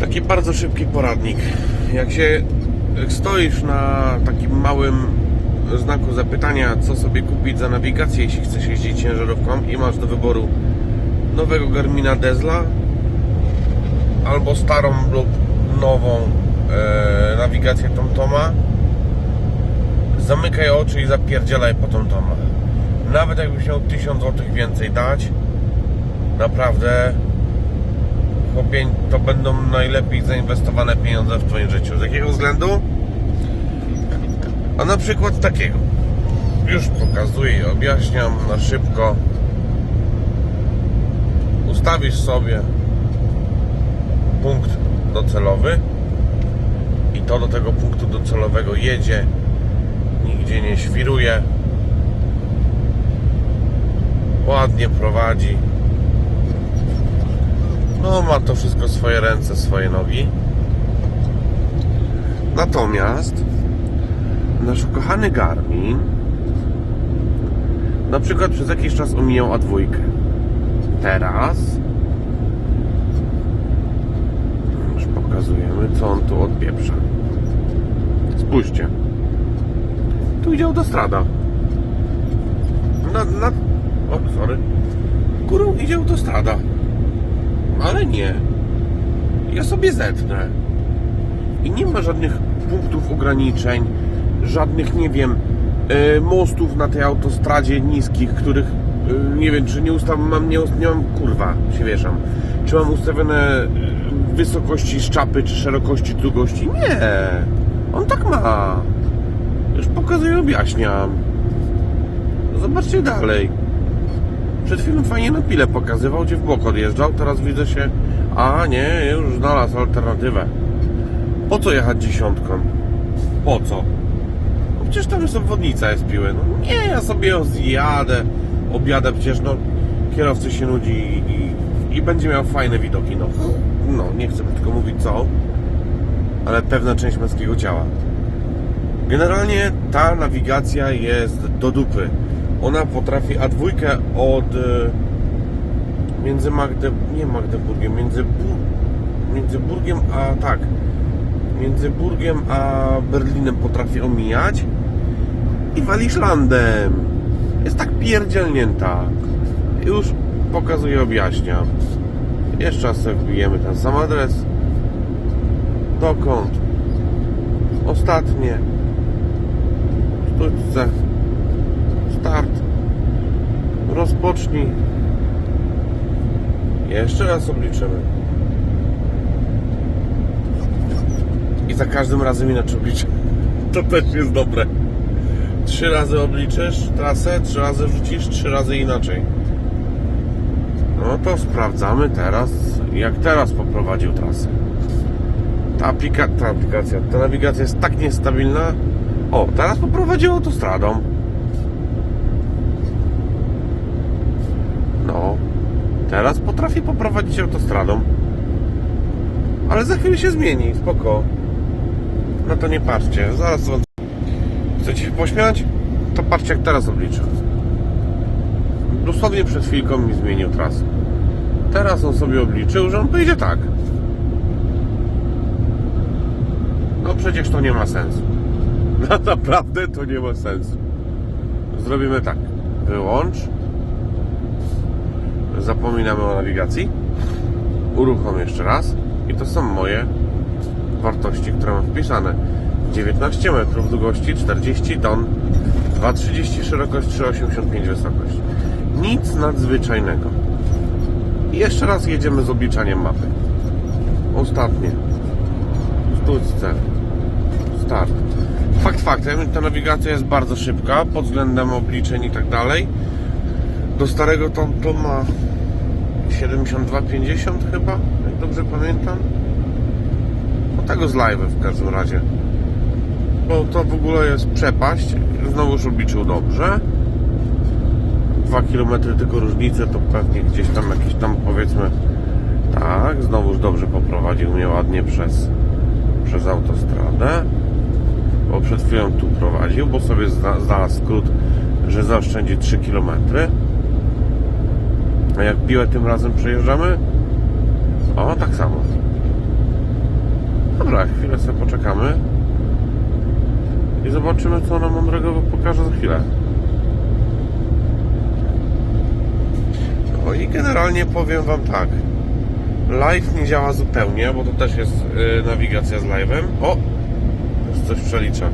Taki bardzo szybki poradnik. Jak się stoisz na takim małym znaku zapytania, co sobie kupić za nawigację, jeśli chcesz jeździć ciężarówką i masz do wyboru nowego Garmina Desla albo starą lub nową e, nawigację TomToma, zamykaj oczy i zapierdzielaj po TomToma. Nawet jakbyś miał 1000 zł więcej dać, naprawdę chłopie, to będą najlepiej zainwestowane pieniądze w Twoim życiu. Z jakiego względu? A na przykład takiego. Już pokazuję i objaśniam na szybko. Ustawisz sobie punkt docelowy i to do tego punktu docelowego jedzie, nigdzie nie świruje, ładnie prowadzi. No, ma to wszystko swoje ręce, swoje nogi. Natomiast nasz ukochany Garmin na przykład przez jakiś czas omijał A2. Teraz już pokazujemy, co on tu odpieprza. Spójrzcie. Tu idzie autostrada. Na, na... O, sorry. Górą idzie autostrada. Ale nie. Ja sobie zetnę. I nie ma żadnych punktów ograniczeń, żadnych, nie wiem, y, mostów na tej autostradzie niskich, których y, nie wiem, czy nie ustawiam, mam, nie, nie mam, kurwa, się wieszam. Czy mam ustawione y, wysokości szczapy, czy szerokości, długości? Nie. On tak ma. Już pokazuję, objaśniam. Zobaczcie dalej. Przed chwilą fajnie na pile pokazywał, gdzie w bok odjeżdżał, teraz widzę się... A nie, już znalazł alternatywę. Po co jechać dziesiątką? Po co? No przecież tam jest obwodnica jest piły. No nie, ja sobie ją zjadę, objadę, przecież no kierowcy się nudzi i, i, i będzie miał fajne widoki, no. No, nie chcę tylko mówić co, ale pewna część męskiego ciała. Generalnie ta nawigacja jest do dupy. Ona potrafi A2 od y, między Magde, nie Magdeburgiem, między, między Burgiem a tak, między Burgiem a Berlinem potrafi omijać i Waliszlandem. Jest tak pierdzielnięta. Już pokazuję, objaśniam. Jeszcze raz wbijemy ten sam adres. Dokąd? Ostatnie. Sztućce. Rozpocznij. Jeszcze raz obliczymy. I za każdym razem inaczej obliczę. To też jest dobre. Trzy razy obliczysz trasę, trzy razy wrzucisz, trzy razy inaczej. No to sprawdzamy teraz, jak teraz poprowadził trasę. Ta, aplika ta aplikacja, ta nawigacja jest tak niestabilna. O, teraz poprowadził autostradą. No, teraz potrafi poprowadzić autostradą. Ale za chwilę się zmieni, spoko. Na to nie patrzcie, zaraz. Chcecie się pośmiać? To patrzcie jak teraz obliczę. Dosłownie przed chwilką mi zmienił trasę. Teraz on sobie obliczył, że on pojedzie tak. No przecież to nie ma sensu. No naprawdę to nie ma sensu. Zrobimy tak. Wyłącz. Zapominamy o nawigacji. Uruchom jeszcze raz. I to są moje wartości, które mam wpisane. 19 metrów długości, 40 ton, 2,30 szerokość, 3,85 wysokość. Nic nadzwyczajnego. I jeszcze raz jedziemy z obliczaniem mapy. Ostatnie. Sztućce. Start. Fakt faktem, ta nawigacja jest bardzo szybka pod względem obliczeń i tak dalej. Do starego to, to ma 72,50 chyba, jak dobrze pamiętam. No tego z live w każdym razie. Bo to w ogóle jest przepaść. Znowuż obliczył dobrze. 2 km tylko różnicy, to pewnie gdzieś tam jakiś tam powiedzmy tak, znowuż dobrze poprowadził mnie ładnie przez, przez autostradę. Bo przed chwilą tu prowadził, bo sobie zna- znalazł skrót, że zaoszczędzi 3 km. A jak piłę tym razem przejeżdżamy? O, tak samo. Dobra, chwilę sobie poczekamy. I zobaczymy, co nam mądrego pokaże za chwilę. No i generalnie powiem Wam tak. Live nie działa zupełnie, bo to też jest y, nawigacja z live'em. O! Już coś przelicza.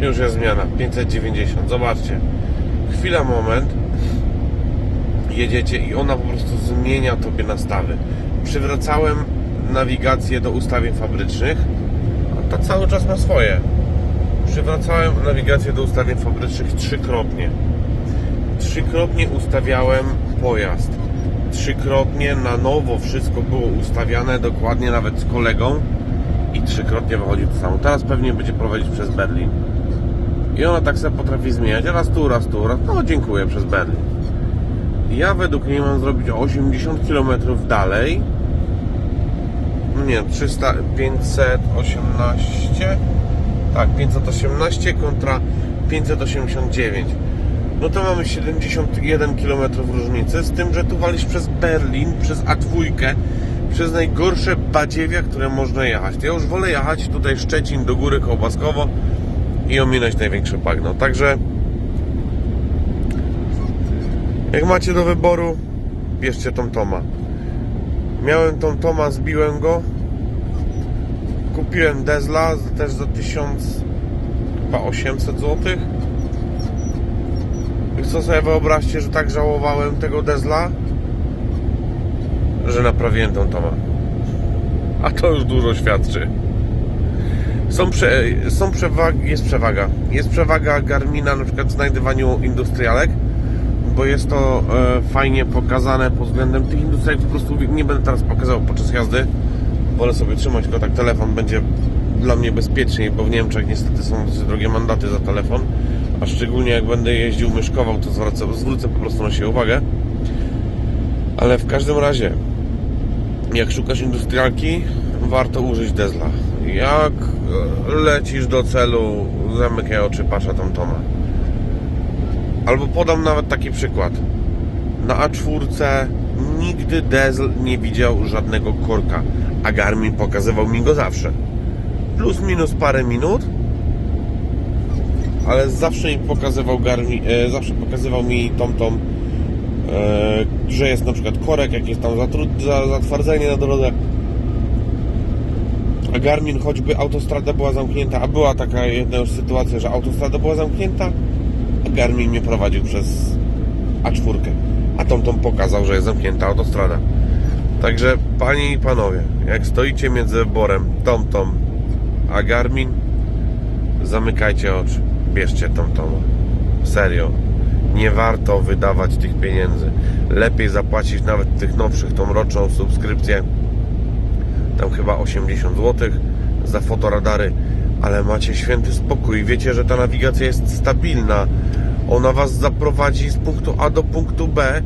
Już jest zmiana. 590. Zobaczcie. Chwila, moment. Jedziecie i ona po prostu zmienia tobie nastawy. Przywracałem nawigację do ustawień fabrycznych, a ta cały czas ma swoje. Przywracałem nawigację do ustawień fabrycznych trzykrotnie. Trzykrotnie ustawiałem pojazd. Trzykrotnie na nowo wszystko było ustawiane, dokładnie nawet z kolegą i trzykrotnie wychodzi to samo. Teraz pewnie będzie prowadzić przez Berlin. I ona tak sobie potrafi zmieniać, raz tu, raz tu, raz. No dziękuję przez Berlin. Ja według niej mam zrobić o 80 km dalej. No nie, 300, 518. Tak, 518 kontra 589. No to mamy 71 km różnicy, z tym, że tu walisz przez Berlin, przez A2, przez najgorsze badziewia, które można jechać. To ja już wolę jechać tutaj Szczecin do góry Kołbaskowo i ominąć największe bagno. Także jak macie do wyboru, bierzcie tą Toma. Miałem tą Toma, zbiłem go. Kupiłem Desla też za 1800 zł. I co sobie wyobraźcie, że tak żałowałem tego Desla, że naprawiłem tą Toma. A to już dużo świadczy. Są, prze, są przewagi, jest przewaga. Jest przewaga Garmina na przykład w znajdywaniu industrialek, bo jest to e, fajnie pokazane pod względem tych industrialek. Po prostu nie będę teraz pokazał podczas jazdy. Wolę sobie trzymać go tak telefon będzie dla mnie bezpieczniej, bo w Niemczech niestety są drogie mandaty za telefon. A szczególnie jak będę jeździł, myszkował, to zwracę, zwrócę po prostu na siebie uwagę. Ale w każdym razie, jak szukasz industrialki, warto użyć Desla. Jak lecisz do celu, zamykaj oczy, na tą Toma. Albo podam nawet taki przykład. Na A4 nigdy Desl nie widział żadnego korka, a Garmin pokazywał mi go zawsze. Plus minus parę minut, ale zawsze mi pokazywał Garmin, e, zawsze pokazywał mi tą tą, e, że jest na przykład korek, jakieś tam zatwardzenie na drodze. A Garmin, choćby autostrada była zamknięta, a była taka jedna już sytuacja, że autostrada była zamknięta, Garmin mnie prowadził przez A4. A TomTom pokazał, że jest zamknięta autostrada. Także panie i panowie, jak stoicie między wyborem TomTom a Garmin, zamykajcie oczy, bierzcie TomToma. Serio. Nie warto wydawać tych pieniędzy. Lepiej zapłacić nawet tych nowszych, tą roczną subskrypcję tam chyba 80 zł za fotoradary, ale macie święty spokój. Wiecie, że ta nawigacja jest stabilna. Ona was zaprowadzi z punktu A do punktu B,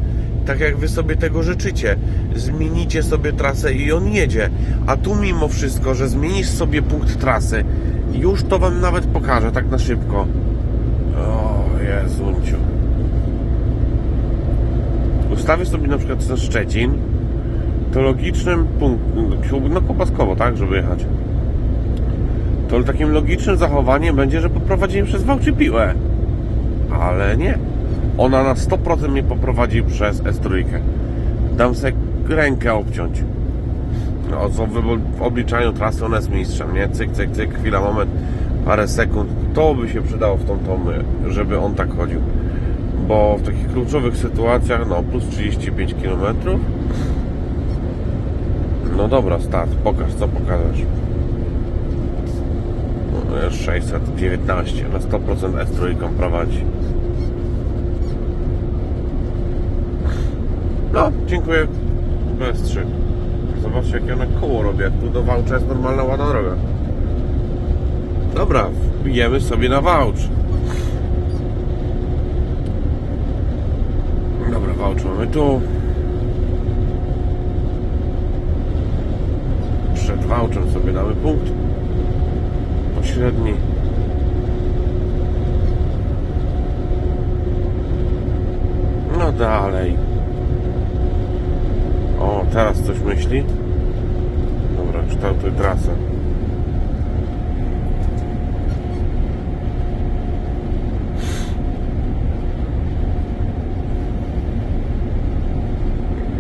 tak jak wy sobie tego życzycie. Zmienicie sobie trasę i on jedzie. A tu mimo wszystko, że zmienisz sobie punkt trasy, już to wam nawet pokażę tak na szybko. O Jezunciu. Ustawię sobie na przykład na Szczecin, to logicznym punktem, no Kopaskowo, tak, żeby jechać. To takim logicznym zachowaniem będzie, że poprowadzi mnie przez Wałczy Piłę. Ale nie. Ona na 100% mnie poprowadzi przez S3. Dam sobie rękę obciąć. No, w, obliczaniu trasy ona jest mistrzem, nie? Cyk, cyk, cyk, chwila, moment, parę sekund. To by się przydało w tą tą, żeby on tak chodził. Bo w takich kluczowych sytuacjach, no, plus 35 km, no dobra, start. Pokaż, co pokażesz. No, jest 619. Na 100% S3 prowadzi. No, dziękuję. Bez 3. Zobaczcie, jakie one koło robię. Jak tu do Wałcza jest normalna, ładna droga. Dobra, wbijemy sobie na Wałcz. Dobra, Wałcz mamy tu. przed Wałczem sobie damy punkt pośredni. No dalej. O, teraz coś myśli. Dobra, kształtuj trasę.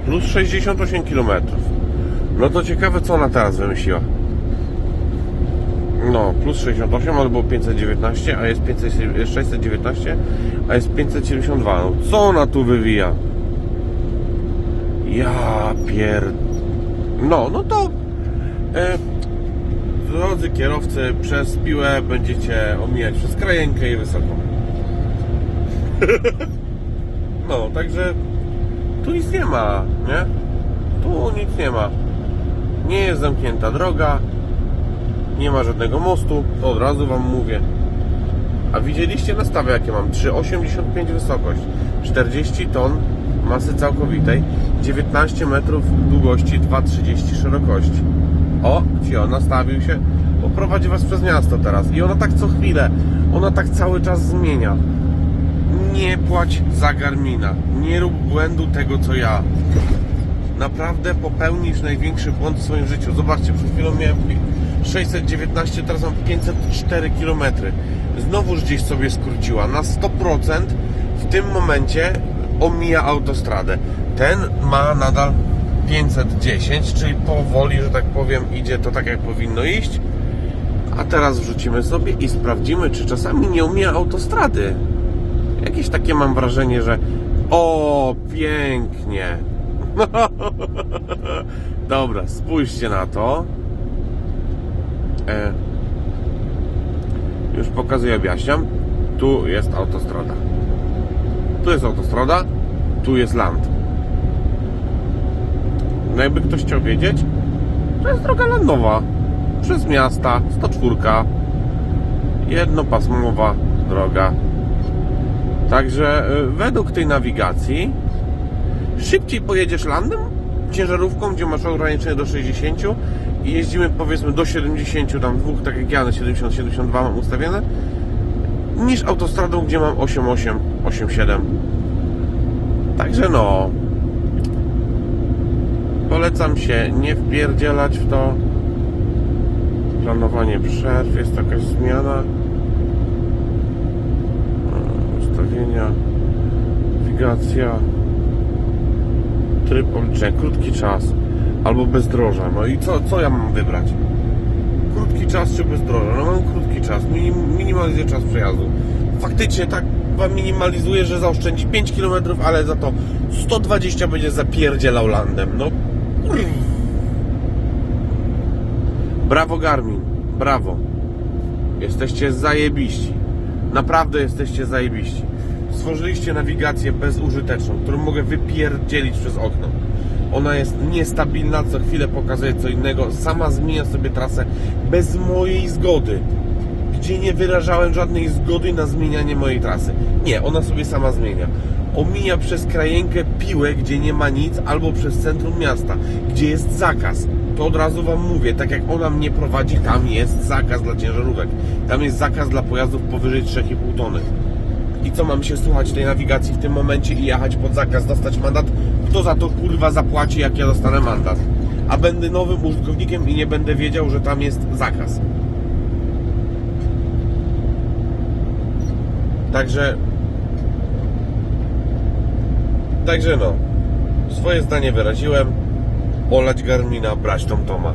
Plus 68 km. No to ciekawe, co ona teraz wymyśliła. No, plus 68, ale było 519, a jest 500, jest 619, a jest 572. No, co ona tu wywija? Ja pier... No, no to... E, drodzy kierowcy, przez piłę będziecie omijać przez krajenkę i wysoko. no, także tu nic nie ma, nie? Tu nic nie ma. Nie jest zamknięta droga, nie ma żadnego mostu, to od razu Wam mówię. A widzieliście nastawy jakie mam? 3,85 wysokość, 40 ton masy całkowitej, 19 metrów długości, 2,30 szerokości. O, Cio, nastawił się, bo prowadzi Was przez miasto teraz. I ona tak co chwilę, ona tak cały czas zmienia. Nie płać za Garmina. Nie rób błędu tego, co ja. Naprawdę popełnisz największy błąd w swoim życiu. Zobaczcie, przed chwilą miałem 619, teraz mam 504 km. Znowuż gdzieś sobie skróciła. Na 100% w tym momencie omija autostradę. Ten ma nadal 510, czyli powoli, że tak powiem, idzie to tak jak powinno iść. A teraz wrzucimy sobie i sprawdzimy, czy czasami nie omija autostrady. Jakieś takie mam wrażenie, że o, pięknie. Dobra, spójrzcie na to. E, już pokazuję, objaśniam. Tu jest autostrada. Tu jest autostrada, tu jest land. No jakby ktoś chciał wiedzieć, to jest droga landowa. Przez miasta, 104. Jednopasmowa droga. Także y, według tej nawigacji szybciej pojedziesz landem, ciężarówką, gdzie masz ograniczenie do 60 i jeździmy powiedzmy do 70, tam dwóch, tak jak ja na 70-72 mam ustawione, niż autostradą, gdzie mam 8,8, 8,7. Także no, polecam się nie wpierdzielać w to. Planowanie przerw, jest jakaś zmiana. E, Ustawienia, nawigacja, tryb obliczenia, krótki czas albo bezdroża. No i co, co ja mam wybrać? Krótki czas czy bezdroża? No mam krótki czas, minim, minimalizuję czas przejazdu. Faktycznie tak wam minimalizuje, że zaoszczędzi 5 km, ale za to 120 będzie zapierdzielał landem. No kurw. Brawo Garmin, brawo. Jesteście zajebiści. Naprawdę jesteście zajebiści. Stworzyliście nawigację bezużyteczną, którą mogę wypierdzielić przez okno. Ona jest niestabilna, co chwilę pokazuje co innego. Sama zmienia sobie trasę bez mojej zgody. Gdzie nie wyrażałem żadnej zgody na zmienianie mojej trasy. Nie, ona sobie sama zmienia. Omija przez krajenkę piłę, gdzie nie ma nic, albo przez centrum miasta, gdzie jest zakaz. To od razu Wam mówię, tak jak ona mnie prowadzi, tam jest zakaz dla ciężarówek. Tam jest zakaz dla pojazdów powyżej 3,5 tony. I co mam się słuchać tej nawigacji w tym momencie i jechać pod zakaz, dostać mandat? Kto za to kurwa zapłaci, jak ja dostanę mandat? A będę nowym użytkownikiem i nie będę wiedział, że tam jest zakaz. Także. Także no. Swoje zdanie wyraziłem. Olać Garmina, brać tą Toma.